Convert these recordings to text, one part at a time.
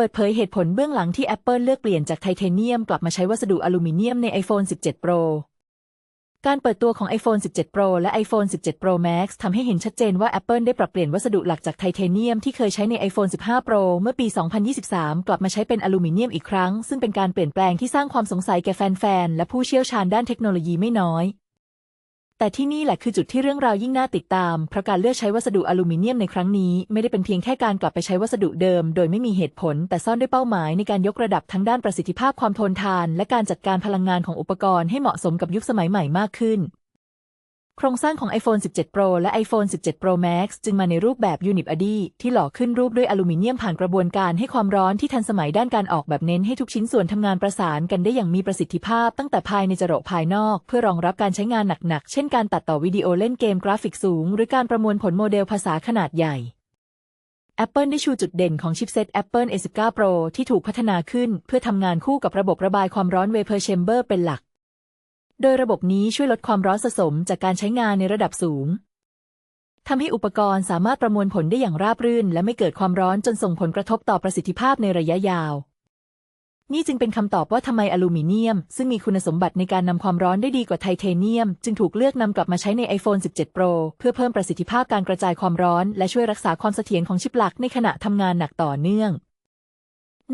เปิดเผยเหตุผลเบื้องหลังที่ Apple เลือกเปลี่ยนจากไทเทเนียมกลับมาใช้วัสดุอลูมิเนียมใน iPhone 17 Pro การเปิดตัวของ iPhone 17 Pro และ iPhone 17 Pro Max ทำให้เห็นชัดเจนว่า Apple ได้ปรับเปลี่ยนวัสดุหลักจากไทเทเนียมที่เคยใช้ใน iPhone 15 Pro เมื่อปี 2023 กลับมาใช้เป็นอลูมิเนียมอีกครั้ง ซึ่งเป็นการเปลี่ยนแปลงที่สร้างความสงสัยแก่แฟนๆ และผู้เชี่ยวชาญด้านเทคโนโลยีไม่น้อย แต่ที่นี่แหละคือจุดที่เรื่องราวยิ่งน่าติดตาม เพราะการเลือกใช้วัสดุอลูมิเนียมในครั้งนี้ ไม่ได้เป็นเพียงแค่การกลับไปใช้วัสดุเดิม โดยไม่มีเหตุผล แต่ซ่อนด้วยเป้าหมายในการยกระดับทั้งด้านประสิทธิภาพความทนทาน และการจัดการพลังงานของอุปกรณ์ให้เหมาะสมกับยุคสมัยใหม่มากขึ้น โครงสร้างของ iPhone 17 Pro และ iPhone 17 Pro Max จึงมาในรูปแบบ Unibody ที่หล่อขึ้นรูปด้วยอลูมิเนียมผ่านกระบวนการให้ความร้อนที่ทันสมัยด้านการออกแบบเน้นให้ทุกชิ้นส่วนทำงานประสานกันได้อย่างมีประสิทธิภาพตั้งแต่ภายในจรดภายนอก เพื่อรองรับการใช้งานหนักๆ เช่นการตัดต่อวิดีโอเล่นเกมกราฟิกสูง หรือการประมวลผลโมเดลภาษาขนาดใหญ่ Apple ได้ชูจุดเด่นของชิปเซต Apple A19 Pro ที่ถูกพัฒนาขึ้น เพื่อทำงานคู่กับระบบระบายความร้อน Vapor Chamber เป็นหลัก โดยระบบนี้ช่วยลดความร้อนสะสมจากการใช้งานในระดับสูงทำให้อุปกรณ์สามารถประมวลผลได้อย่างราบรื่น และไม่เกิดความร้อนจนส่งผลกระทบต่อประสิทธิภาพในระยะยาว นี่จึงเป็นคำตอบว่าทำไมอลูมิเนียม ซึ่งมีคุณสมบัติในการนำความร้อนได้ดีกว่าไทเทเนียม จึงถูกเลือกนำกลับมาใช้ใน iPhone 17 Pro เพื่อเพิ่มประสิทธิภาพการกระจายความร้อน และช่วยรักษาความเสถียรของชิปหลักในขณะทำงานหนักต่อเนื่อง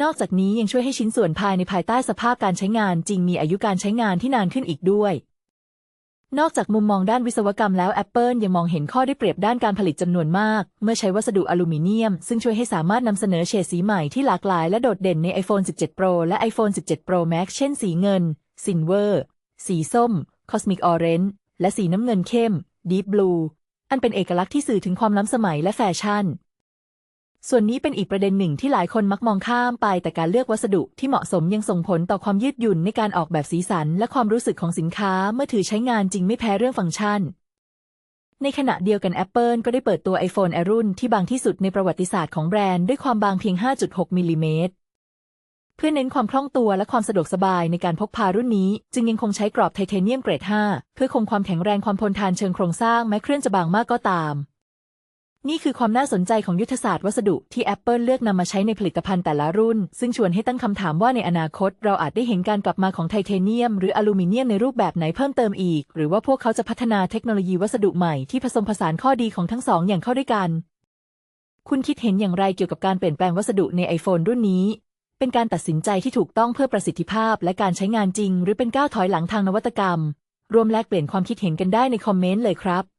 นอกจากนี้ยังช่วยให้ชิ้นส่วนภายในภายใต้สภาพการใช้งานจริงมีอายุการใช้งานที่นานขึ้นอีกด้วย นอกจากมุมมองด้านวิศวกรรมแล้ว Apple ยังมองเห็นข้อได้เปรียบด้านการผลิตจำนวนมาก เมื่อใช้วัสดุอลูมิเนียม ซึ่งช่วยให้สามารถนำเสนอเฉดสีใหม่ที่หลากหลายและโดดเด่นใน iPhone 17 Pro และ iPhone 17 Pro Max เช่นสีเงิน Silver สีส้ม Cosmic Orange และสีน้ำเงินเข้ม Deep Blue อันเป็นเอกลักษณ์ที่สื่อถึงความล้ำสมัยและแฟชั่น ส่วนนี้เป็นอีกประเด็นหนึ่งที่หลายคนมักมองข้ามไป แต่การเลือกวัสดุที่เหมาะสมยังส่งผลต่อความยืดหยุ่นในการออกแบบสีสัน และความรู้สึกของสินค้าเมื่อถือใช้งานจริงไม่แพ้เรื่องฟังก์ชัน ในขณะเดียวกัน Apple ก็ได้เปิดตัว iPhone Air รุ่นที่บางที่สุดในประวัติศาสตร์ของแบรนด์ด้วยความบางเพียง 5.6มิลลิเมตรเพื่อเน้นความคล่องตัวและความสะดวกสบายในการพกพารุ่นนี้ จึงยังคงใช้กรอบไทเทเนียมเกรด 5 เพื่อคงความแข็งแรงความทนทานเชิงโครงสร้างแม้เครื่องจะบางมากก็ตาม นี่คือความน่าสนใจของยุทธศาสตร์วัสดุที่ Apple เลือกนำมาใช้ในผลิตภัณฑ์แต่ละรุ่น ซึ่งชวนให้ตั้งคำถามว่าในอนาคต เราอาจได้เห็นการกลับมาของไทเทเนียม หรืออลูมิเนียมในรูปแบบไหนเพิ่มเติมอีก หรือว่าพวกเขาจะพัฒนาเทคโนโลยีวัสดุใหม่ที่ผสมผสานข้อดีของทั้งสองอย่างเข้าด้วยกัน คุณคิดเห็นอย่างไรเกี่ยวกับการเปลี่ยนแปลงวัสดุใน iPhone รุ่นนี้ เป็นการตัดสินใจที่ถูกต้องเพื่อประสิทธิภาพ และการใช้งานจริง หรือเป็นก้าวถอยหลังทางนวัตกรรม รวมแลกเปลี่ยนความคิดเห็นกันได้ในคอมเมนต์เลยครับ